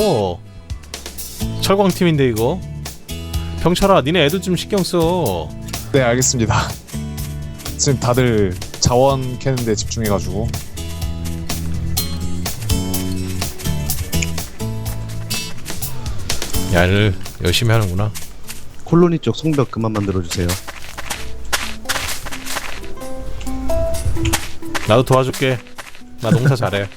어. 철광팀인데 이거. 병철아, 니네 애들 좀 신경 써. 네 알겠습니다. 지금 다들 자원 캐는데 집중해가지고 야를 열심히 하는구나. 콜로니 쪽 성벽 그만 만들어주세요. 나도 도와줄게. 나 농사 잘해.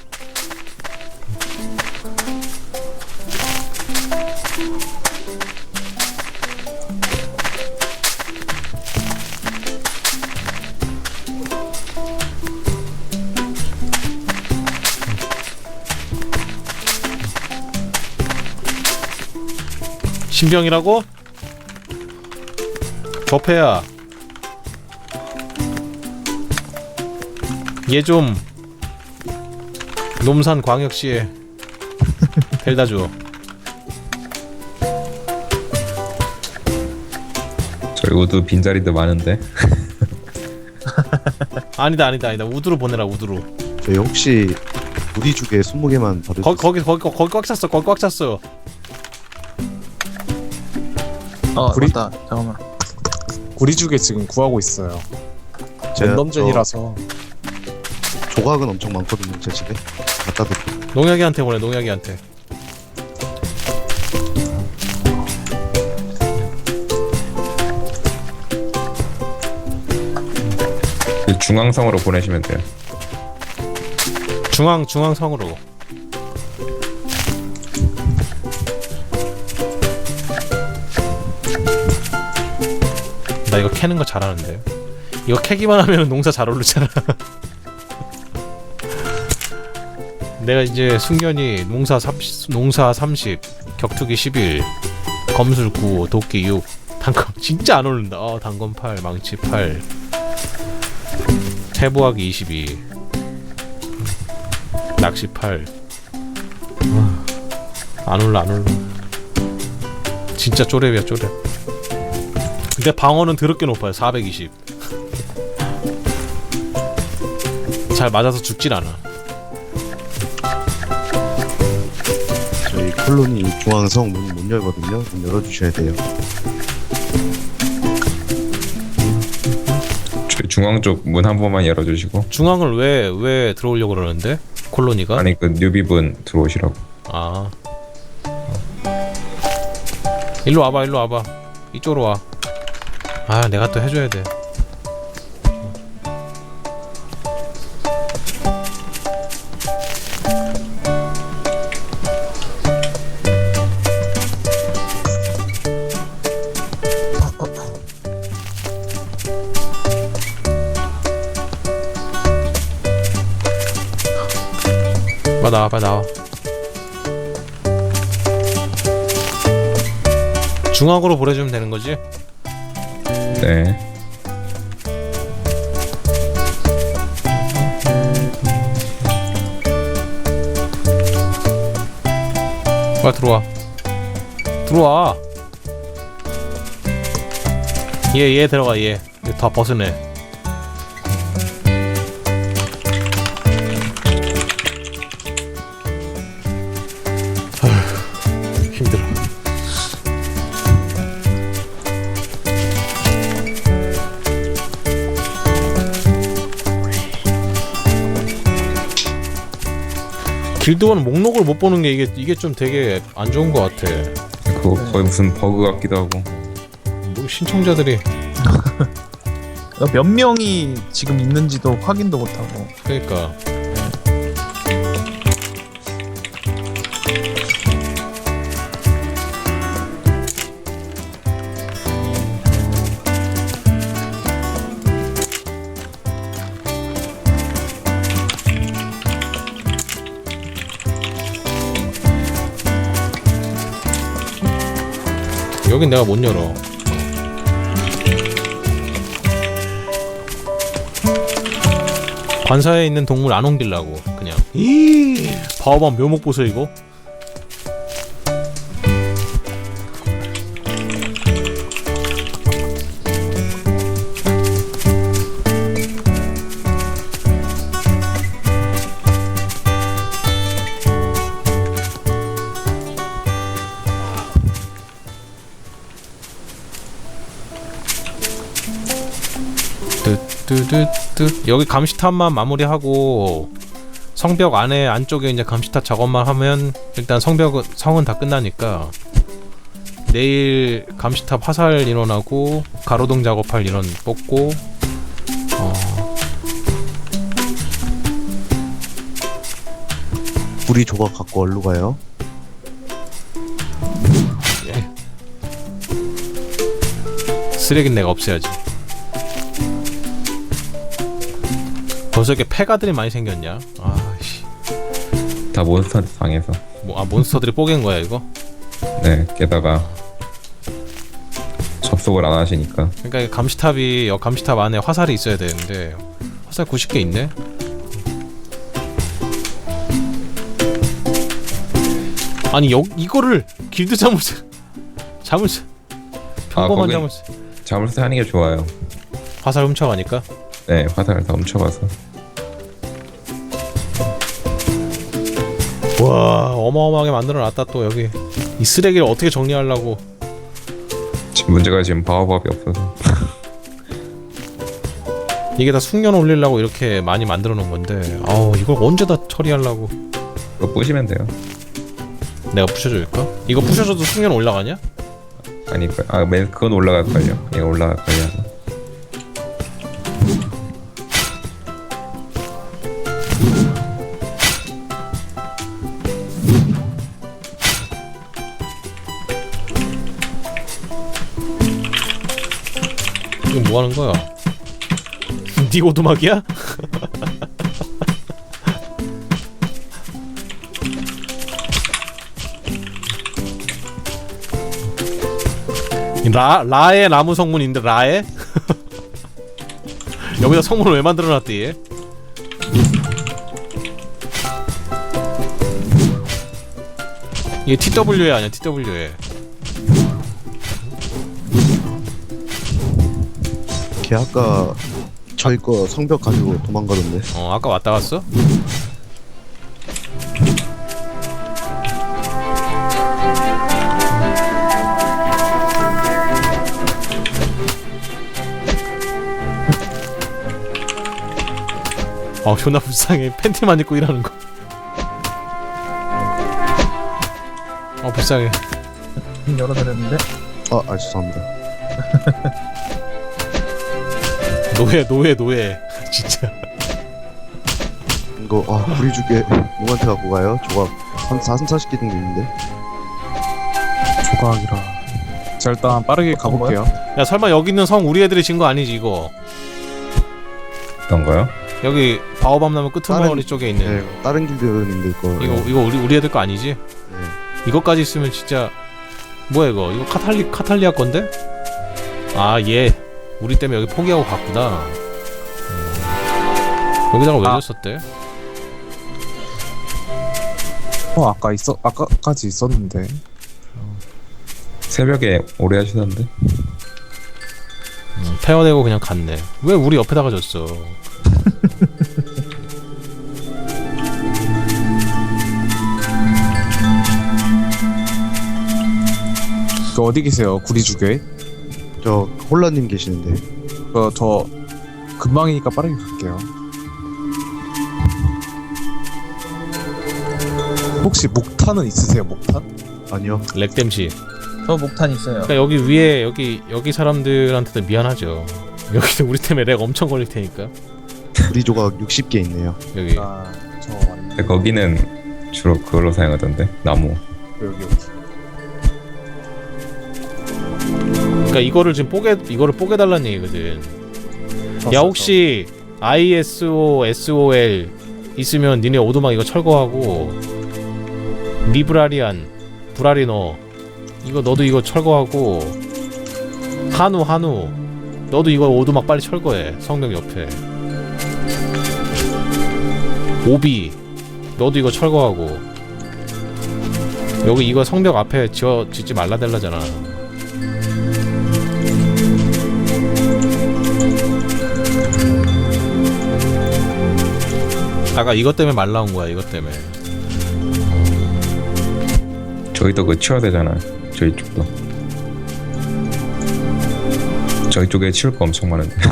신병이라고? 버페야 얘 좀 놈산 광역시에 델다 줘. 저희 우드 빈자리도 많은데 아니다 아니다 아니다 우드로 보내라 우드로. 저희 혹시 우리 죽에 20개만 받을 거기 거기 거기 거기 꽉 찼어 거기 꽉 찼어. 어 구리- 맞다 잠깐만 구리죽에 지금 구하고 있어요. 제가 랜덤전이라서 저 조각은 엄청 많거든요 제 집에 갖다 드릴게요. 농약이한테 보내 농약이한테. 그 중앙성으로 보내시면 돼요. 중앙 중앙성으로. 나 이거 캐는 거 잘하는데. 이거 캐기만 하면 농사 잘 오르잖아. 내가 이제 숙련이 농사 30, 농사 30, 격투기 11, 검술 9, 도끼 6, 단검 진짜 안 오른다. 어, 단검 8, 망치 8, 태보하기 22, 낚시 8. 아, 안 올라 안 올라. 진짜 쪼렙이야 쪼렙. 근데 방어는 더럽게 높아요. 420. 잘 맞아서 죽질 않아. 저희 콜로니 중앙성 문 못 열거든요. 문 열어주셔야 돼요. 저희 중앙 쪽 문 한 번만 열어주시고 중앙을 왜 왜 들어오려고 그러는데? 콜로니가? 아니 그 뉴비분 들어오시라고. 아. 일로 와봐, 일로 와봐. 이쪽으로 와. 아, 내가 또 해줘야 돼. 빨리 나와, 빨리 나와. 중앙으로 보내주면 되는 거지? 네. 빨리 들어와. 들어와. 얘, 얘 들어가, 얘. 얘다 벗으네. 길드원 목록을 못 보는 게 이게 이게 좀 되게 안 좋은 것 같아. 그거 거의 무슨 버그 같기도 하고. 뭐 신청자들이 어, 몇 명이 지금 있는지도 확인도 못하고 그러니까 여긴 내가 못 열어. 관사에 있는 동물 안 옮기려고 그냥. 이! 봐봐 묘목 보세요 이거 여기 감시탑만 마무리하고 성벽 안에 안쪽에 이제 감시탑 작업만 하면 일단 성벽은 성은 다 끝나니까 내일 감시탑 화살 인원하고 가로등 작업할 인원 뽑고 어, 구리 조각 갖고 얼로 가요? 쓰레기는 내가 없애야지. 벌써 이렇게 폐가들이 많이 생겼냐? 아씨, 다 몬스터한테 당해서. 뭐, 아 몬스터들이 뽀갠 거야 이거? 네, 게다가 접속을 안 하시니까 그러니까 이 감시탑이 여 감시탑 안에 화살이 있어야 되는데 화살 90개 있네. 아니 여 이거를 길드 자물쇠 자물쇠 평범한 거긴- 자물쇠 자물쇠 하는 게 좋아요. 화살 훔쳐가니까 네, 화살을 다 훔쳐가서. 와 어마어마하게 만들어놨다 또 여기 이 쓰레기를 어떻게 정리하려고 지금 문제가 지금 바오밥이 없어서. 이게 다 숙련 올리려고 이렇게 많이 만들어 놓은 건데 아우 이걸 언제 다 처리하려고 그거 부시면 돼요. 내가 부셔줄까? 이거 부셔줘도 숙련 올라가냐? 아니, 그- 아, 맨 그건 올라갈 걸요. 얘가 올라갈 걸요. 뭐 하는 거야? 니 오두막이야? 이라 라의 나무 성문인데 라의 여기다 성문을 왜 만들어놨대 얘? 이게 TWA 아니야 TWA 걔 아까 저희 거 성벽 가지고 도망가던데. 어 아까 왔다 갔어? 어 존나 불쌍해 팬티만 입고 일하는 거. 어 불쌍해. 문 열어드렸는데 아, 아 죄송합니다. 노예 노예 노예 진짜. 이거 아 구리 주게 누구한테 갖고 가요? 조각 한 4, 40개 정도 있는데. 조각이라. 자 일단 빠르게 가볼게요. 야 설마 여기 있는 성 우리 애들이 진 거 아니지 이거? 어떤 거요? 여기 바오밤 나무 끄트머리 다른- 쪽에 있는 네, 다른 길드님들 거. 이거 이거 우리 우리 애들 거 아니지? 네. 이거까지 있으면 진짜 뭐야 이거 이거 카탈리 카탈리아 건데? 아 얘 우리 때문에 여기 포기하고 갔구나. 음. 여기다가 왜 아. 줬었대? 어 아까 있어 아까까지 있었는데. 새벽에 오래 하시던데. 음, 페어되고 그냥 갔네. 왜 우리 옆에다가 줬어? 그 어디 계세요? 구리주게. 저 홀라님 계시는데. 그저 금방이니까 빠르게 갈게요. 혹시 목탄은 있으세요? 목탄? 아니요. 렉댐시. 저 목탄 있어요. 그러니까 여기 위에 여기 여기 사람들한테도 미안하죠. 여기도 우리 때문에 렉 엄청 걸릴 테니까 구리 조각 60개 있네요. 여기 아저 왔네. 근데 거기는 주로 그걸로 사용하던데. 나무. 여기 여기. 그러니까 이거를 지금 뽀개 이거를 뽀개 달라는 얘기거든. 야 혹시 ISO, SOL 있으면 니네 오도막 이거 철거하고 리브라리안, 브라리너 이거 너도 이거 철거하고 한우 한우 너도 이거 오도막 빨리 철거해 성벽 옆에. 오비 너도 이거 철거하고. 여기 이거 성벽 앞에 지어 짓지 말라 달라잖아 아까 이것 때문에 말 나온 거야 이것 때문에 저희도 그거 치워야 되잖아. 저희 쪽도. 저희 쪽에 치울 거 엄청 많은데.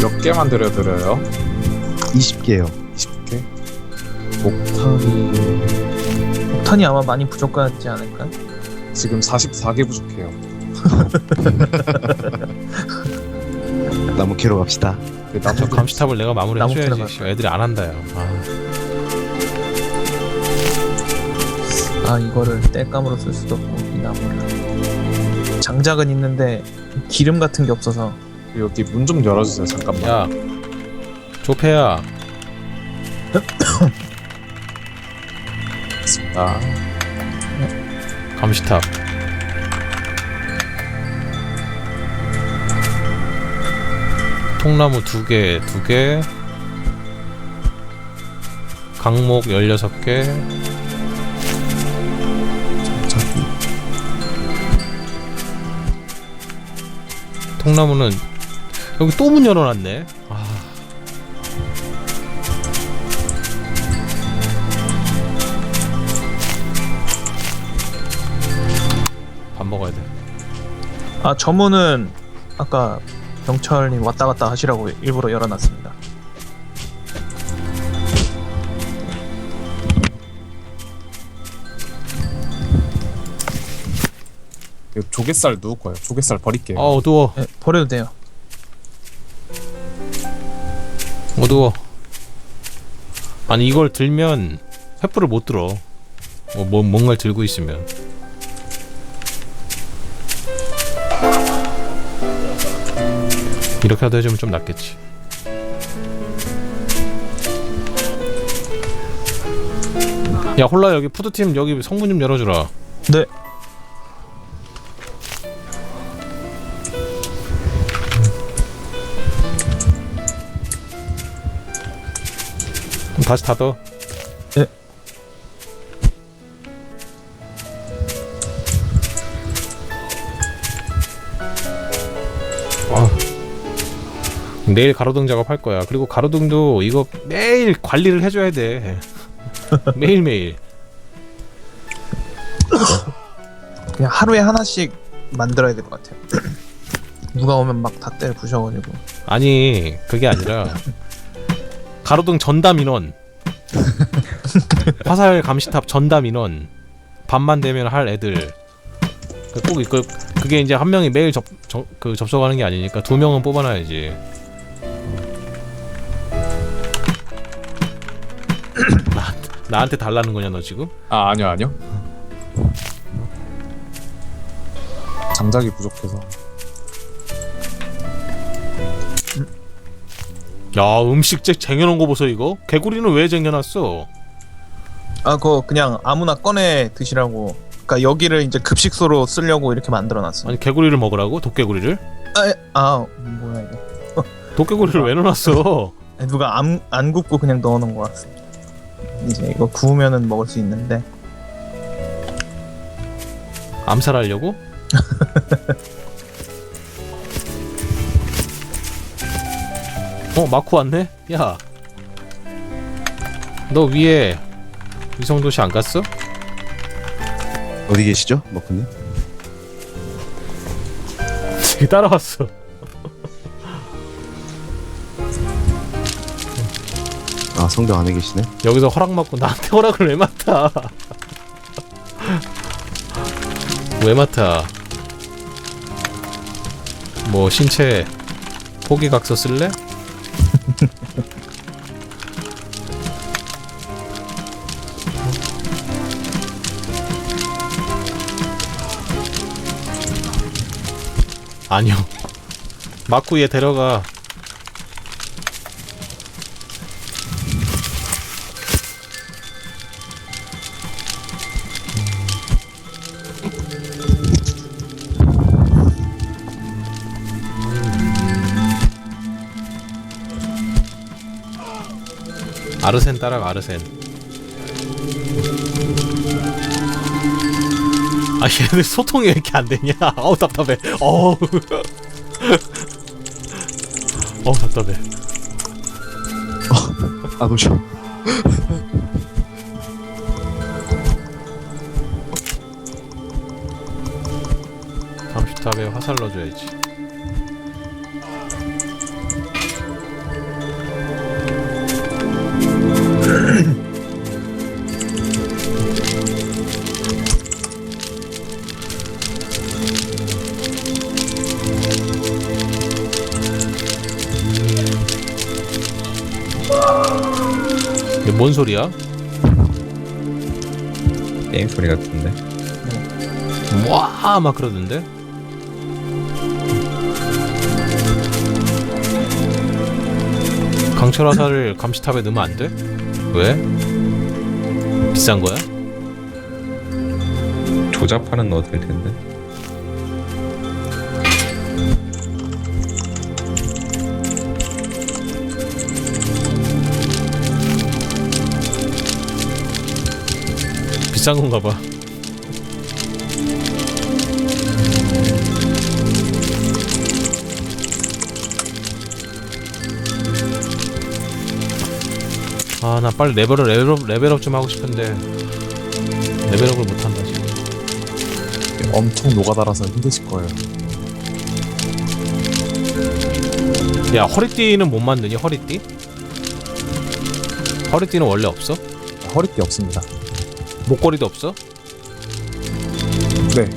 몇 개만 드려드려요? 20개요. 20개? 옥탄이 옥탄이 아마 많이 부족하지 않을까? 요 지금 44개 부족해요. 나무 캐러 갑시다. 그 나무 저 감시탑을 내가 마무리 나무 해줘야지 캐러 씨, 애들이 안 한다 야 아, 아 이거를 땔감으로 쓸 수도 없고 이 나무를 장작은 있는데 기름 같은 게 없어서 여기 문 좀 열어주세요. 잠깐만. 야 조페야 아, 감시탑. 통나무 두 개, 두 개, 강목 16개, 저기 통나무는 여기 또 문 열어놨네. 먹어야 돼. 아 저문은 아까 경찰님 왔다 갔다 하시라고 일부러 열어놨습니다 이거 조갯살 누울 거예요. 조갯살 버릴게요. 아 어두워, 네, 버려도 돼요 어두워. 아니 이걸 들면 횃불을 못 들어. 뭐, 뭐 뭔가를 들고 있으면. 이렇게라도 해주면 좀 낫겠지. 야 홀라 여기 푸드팀 여기 성문 좀 열어주라. 네 그럼 다시 닫어. 내일 가로등 작업할 거야. 그리고 가로등도 이거 매일 관리를 해줘야 돼. 매일 매일. 그냥 하루에 하나씩 만들어야 될 것 같아요 누가 오면 막 다 때려 부셔가지고 아니 그게 아니라 가로등 전담 인원, 화살 감시탑 전담 인원, 밤만 되면 할 애들. 꼭 이거 그게 이제 한 명이 매일 접, 저, 그 접속하는 게 아니니까 두 명은 뽑아놔야지. 나, 나한테 달라는 거냐 너 지금? 아 아니요 아니요. 장작이 부족해서. 야 음식 쟁- 쟁여놓은 거 보소 이거? 개구리는 왜 쟁여놨어? 아 그거 그냥 아무나 꺼내 드시라고 그러니까 여기를 이제 급식소로 쓰려고 이렇게 만들어놨어 아니 개구리를 먹으라고? 도깨구리를? 아, 에- 아 뭐야 이거 도깨구리를 왜 넣어놨어? 누가 안, 안 굽고 그냥 넣어놓은 것 같습니다. 이제 이거 구우면은 먹을 수 있는데 암살하려고? 어 마쿠 왔네? 야. 너 위에 위성도시 안 갔어? 어디 계시죠, 머크님? 저기 따라왔어. 성당 안에 계시네. 여기서 허락 받고 나한테 허락을 왜 맡아? 왜 맡아? 뭐 신체 포기각서 쓸래? 아니요. 마쿠 얘 데려가. 아르센 따라가 아르센. 아 얘네 소통이 왜 이렇게 안 되냐? 어우 답답해. 어우. 어우 답답해. 안 오셔. 감시탑에 화살 넣어줘야지 소리야? 게임 소리 같은데. 와, 막 그러던데. 강철 화살을 감시탑에 넣으면 안 돼? 왜? 비싼 거야? 조잡하는 넣어도 될 텐데. 비싼 건가 봐. 아, 나 빨리 레벨업, 레벨업, 레벨업 좀 하고 싶은데 레벨업을 못 한다 지금. 엄청 녹아달아서 힘드실 거예요. 야, 허리띠는 못 만드니? 허리띠? 허리띠는 원래 없어? 허리띠 없습니다. 목걸이도 없어? 네,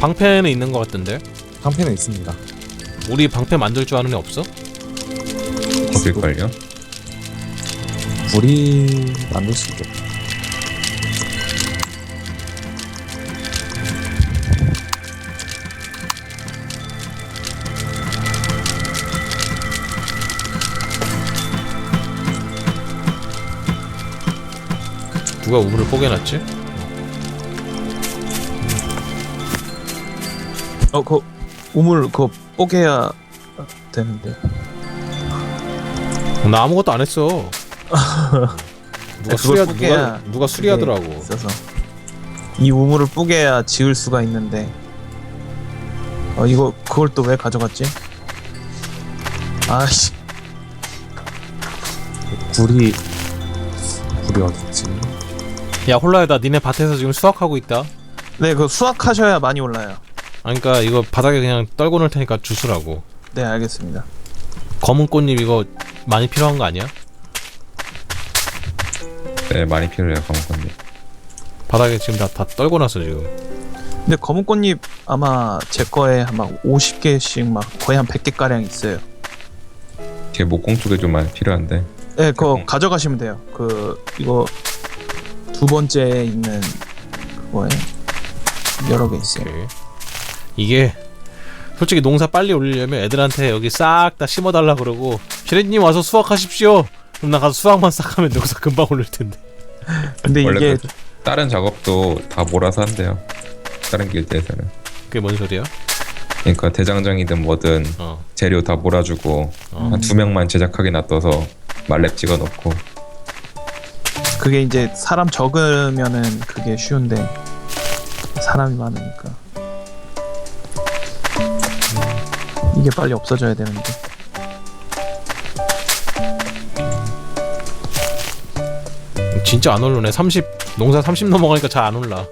방패는 있는 것 같던데. 한편에 있습니다. 우리 방패 만들 줄 아는 애 없어? 없을걸요? 불이 만들 수 있게. 누가 우물을 뽀개놨지? 어, 그 우물 그거 뽀개야 되는데. 나 아무것도 안 했어. 누가 수리하 누가, 뽀개야 누가 수리하더라고. 있어서 이 우물을 뽀개야 지을 수가 있는데. 어 이거 그걸 또 왜 가져갔지? 아씨, 불이 불이 어딨지? 야 홀라야 나 니네 밭에서 지금 수확하고 있다. 네, 그 수확하셔야 많이 올라요. 아니, 그러니까 이거 바닥에 그냥 떨고 놓을 테니까 주스라고. 네, 알겠습니다. 검은 꽃잎 이거 많이 필요한 거 아니야? 네, 많이 필요해요, 광고님. 바닥에 지금 다, 다 떨고 놨어 지금. 근데 검은 꽃잎 아마 제 거에 막 50개씩 막 거의 한 100개 가량 있어요. 제 목공 쪽에 좀 많이 필요한데. 네, 그거 음. 가져가시면 돼요. 그 이거 두 번째에 있는 그거에 여러 개 있어요. 오케이. 이게 솔직히 농사 빨리 올리려면 애들한테 여기 싹 다 심어달라 그러고 피레님 와서 수확하십시오. 그럼 나 가서 수확만 싹 하면 농사 금방 올릴 텐데. 근데 원래 이게 그 다른 작업도 다 몰아서 한대요. 다른 길드에서는. 그게 뭔 소리야? 그러니까 대장장이든 뭐든 어. 재료 다 몰아주고 어. 한 두 명만 제작하게 놔둬서 말렙 찍어 놓고 그게 이제 사람 적으면은 그게 쉬운데 사람이 많으니까 이게 빨리 없어져야 되는데 진짜 안 오르네. 30 농사 30 넘어가니까 잘 안 올라.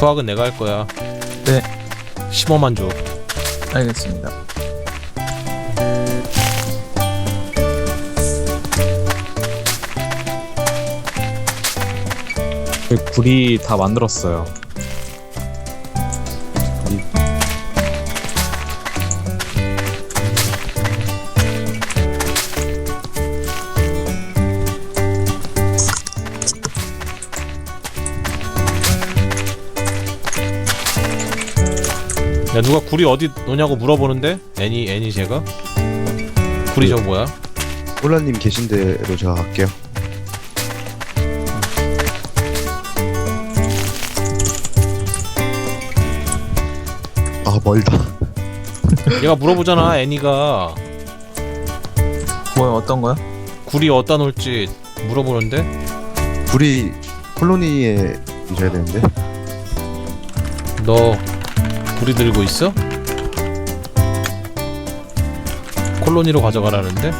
수학은 내가 할 거야. 네. 15만 줘. 알겠습니다. 그 불이 다 만들었어요. 야 누가 구리 어디 놓냐고 물어보는데 애니 애니 제가 구리 저거 뭐야? 홀라님 계신 대로 제가 갈게요. 아 멀다. 얘가 물어보잖아 애니가 뭐야 어떤 거요? 구리 어디다 놓을지 물어보는데 불이 콜로니에 있어야 되는데. 너 구리 들고 있어? 콜로니로 가져가라는데?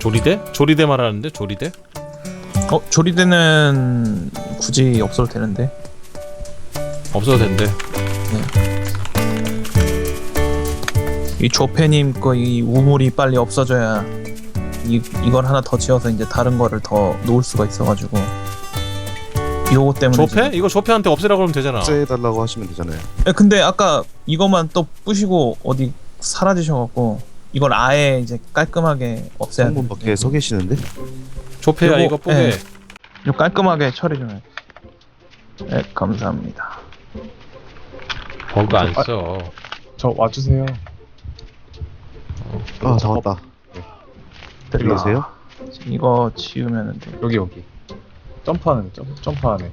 조리대? 조리대 말하는데 조리대? 어 조리대는 굳이 없어도 되는데 없어도 된대. 이 조페님 거 이 우물이 빨리 없어져야 이 이걸 하나 더 지어서 이제 다른 거를 더 놓을 수가 있어가지고 요거 때문에 조페? 이거 조페한테 없애라 그러면 되잖아. 없애달라고 하시면 되잖아요. 지금- 에, 근데 아까 이것만 또 부시고 어디 사라지셔갖고 이걸 아예 이제 깔끔하게 없애야 성분 되는데. 밖에 서 계시는데? 조페야 요거- 이거 뽀개. 예. 요 깔끔하게 처리 좀 해. 네 감사합니다. 버그 안 써. 저 와주세요. 아 잡았다. 계세요? 이거 지우면은 돼. 여기 여기. 점프하는 점 점프하네.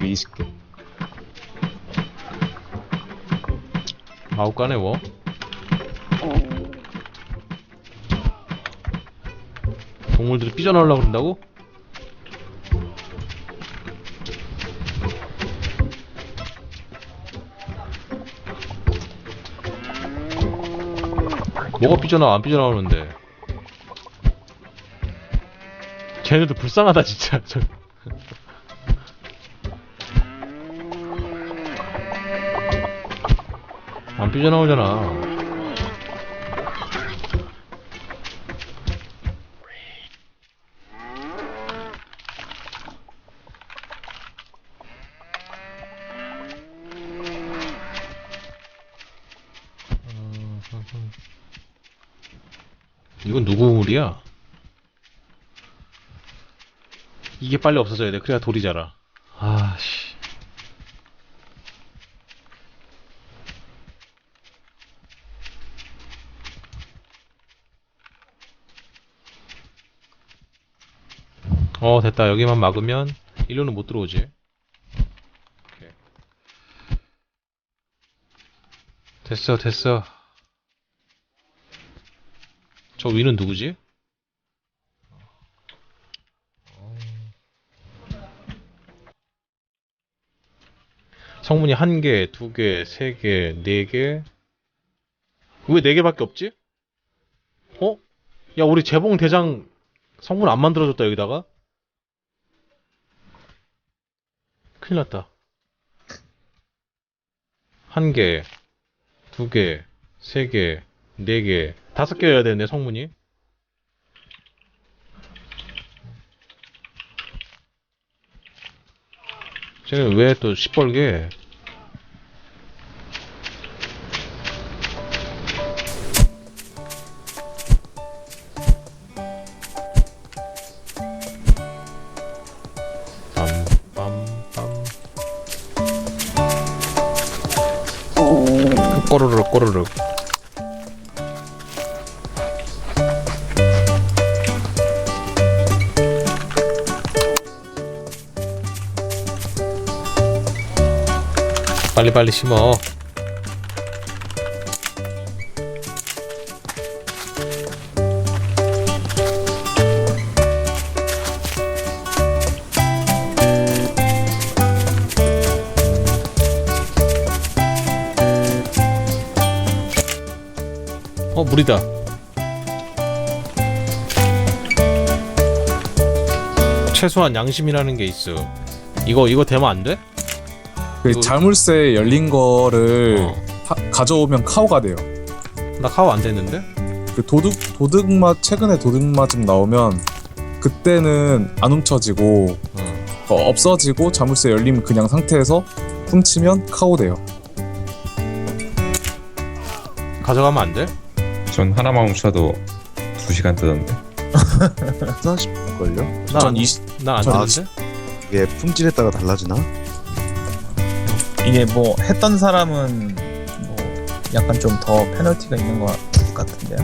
여기 20개. 아우 까네 뭐. 동물들이 삐져나오려고 그런다고? 뭐가 삐져나와 안 삐져나오는데. 쟤네도 불쌍하다 진짜. 저- 안 삐져나오잖아 이건 누구 우물이야? 이게 빨리 없어져야 돼. 그래야 돌이 자라. 아씨. 어 됐다. 여기만 막으면 일로는 못 들어오지. 오케이. 됐어 됐어. 저 위는 누구지? 성문이 한 개, 두 개, 세 개, 네 개. 왜 네 개밖에 없지? 어? 야, 우리 재봉 대장 성문 안 만들어줬다, 여기다가? 큰일 났다. 한 개, 두 개, 세 개, 네 개, 다섯 개여야 되는데, 성문이. 쟤는 왜 또 시뻘게? 심어. 어 물이다. 최소한 양심이라는 게 있어. 이거 이거 되면 안 돼? 그 자물쇠 열린 거를 어. 하- 가져오면 카오가 돼요. 나 카우 안 됐는데? 그 도둑 도둑맛 최근에 도둑맞음 나오면 그때는 안 훔쳐지고 어. 어, 없어지고 자물쇠 열리면 그냥 상태에서 훔치면 카오 돼요. 가져가면 안 돼? 전 하나만 훔쳐도 2시간 뜨던데 40걸요? 난전 안- 20, 난안 전- 되는데? 이게 품질에 따라 달라지나? 이게 뭐 했던 사람은 뭐 약간 좀 더 페널티가 있는 것 같은데요.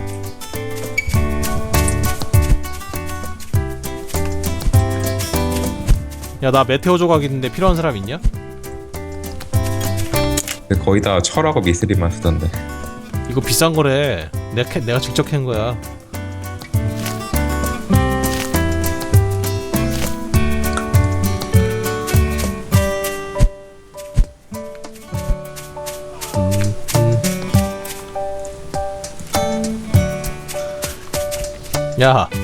야 나 메테오 조각 있는데 필요한 사람 있냐? 근데 거의 다 철하고 미스리만 쓰던데 이거 비싼 거래 내가, 캐- 내가 직접 캔 거야 야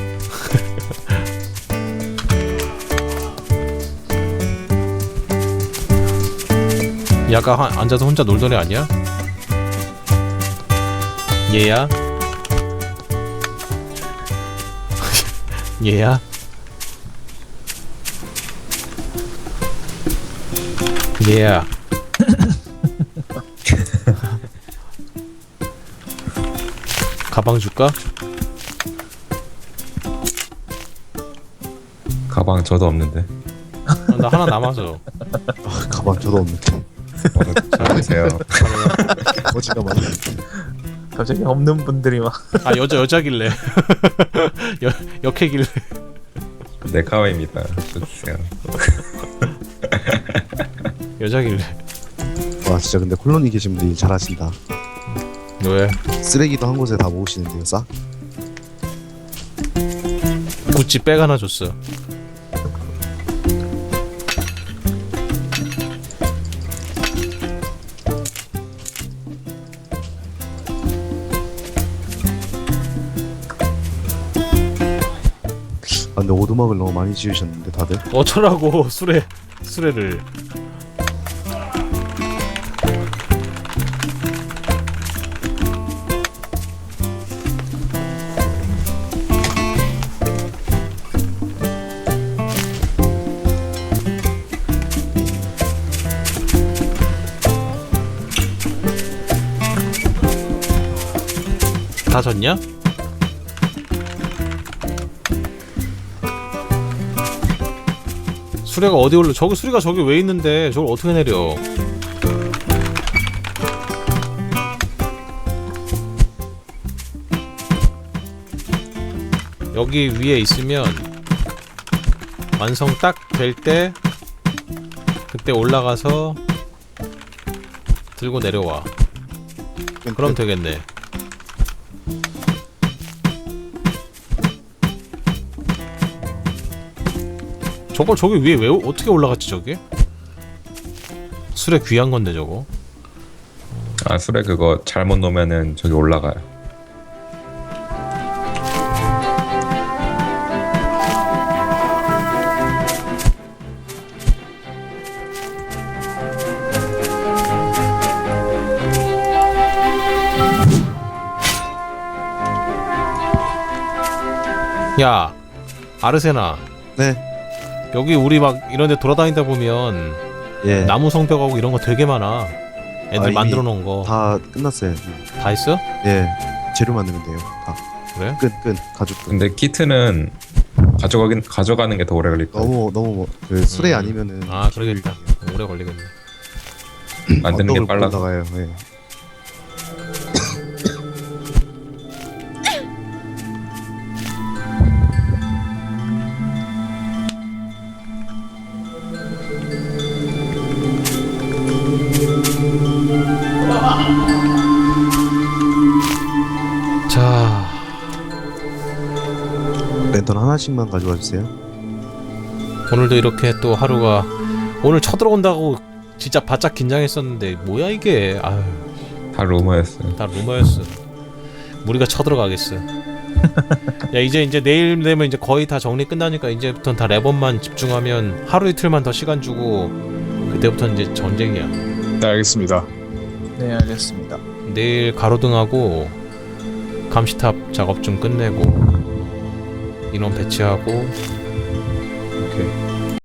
한- 앉아서 혼자 놀던 애 아니야? 얘야? 얘야? 얘야 가방 줄까? 가방 저도 없는데. 아, 나 하나 남아서 아, 가방 저도 없는데. 어, 잘 드세요. 어지가 많네. 갑자기 없는 분들이 막 아 여자 여자길래 여 역해길래 네 카와입니다. 저 드세요. 여자길래 와 진짜 근데 콜로니 계신 분들이 잘하신다. 왜 쓰레기도 한 곳에 다 모으시는데요, 싹. 구찌 백 하나 줬어 근데 오두막을 너무 많이 지으셨는데 다들. 어쩌라고 수레 수레를 다 졌냐? 수레가 어디 올라? 저기 수레가 저기 왜 있는데 저걸 어떻게 내려? 여기 위에 있으면 완성 딱 될 때 그때 올라가서 들고 내려와. 그럼 되겠네. 저걸 저기 위에 왜 어떻게 올라갔지 저게? 술에 귀한 건데 저거. 아 술에 그거 잘못 놓으면은 저기 올라가요. 야, 아르세나. 네. 여기 우리 막 이런데 돌아다니다 보면 예. 나무 성벽하고 이런 거 되게 많아. 애들 아, 이미 만들어 놓은 거 다 다 끝났어요. 했어? 예. 재료 만들면 돼요. 다. 그래? 끝, 끝. 가죽 끝. 근데 키트는 가져가긴 가져가는 게 더 오래 걸릴 거예요. 너무 너무 뭐, 그 술에 음. 아니면은 아 그러겠다. 오래 걸리겠네. 만드는 게 빨라서. 예. 하나씩만 가져와 주세요. 오늘도 이렇게 또 하루가 오늘 쳐들어온다고 진짜 바짝 긴장했었는데 뭐야 이게? 아유, 다 루머였어요. 다 루머였어. 우리가 쳐들어가겠어. 야 이제 이제 내일 되면 이제 거의 다 정리 끝나니까 이제부터는 다 레번만 집중하면 하루 이틀만 더 시간 주고 그때부터 이제 전쟁이야. 네 알겠습니다. 네 알겠습니다. 내일 가로등하고 감시탑 작업 좀 끝내고 인원 배치하고 오케이.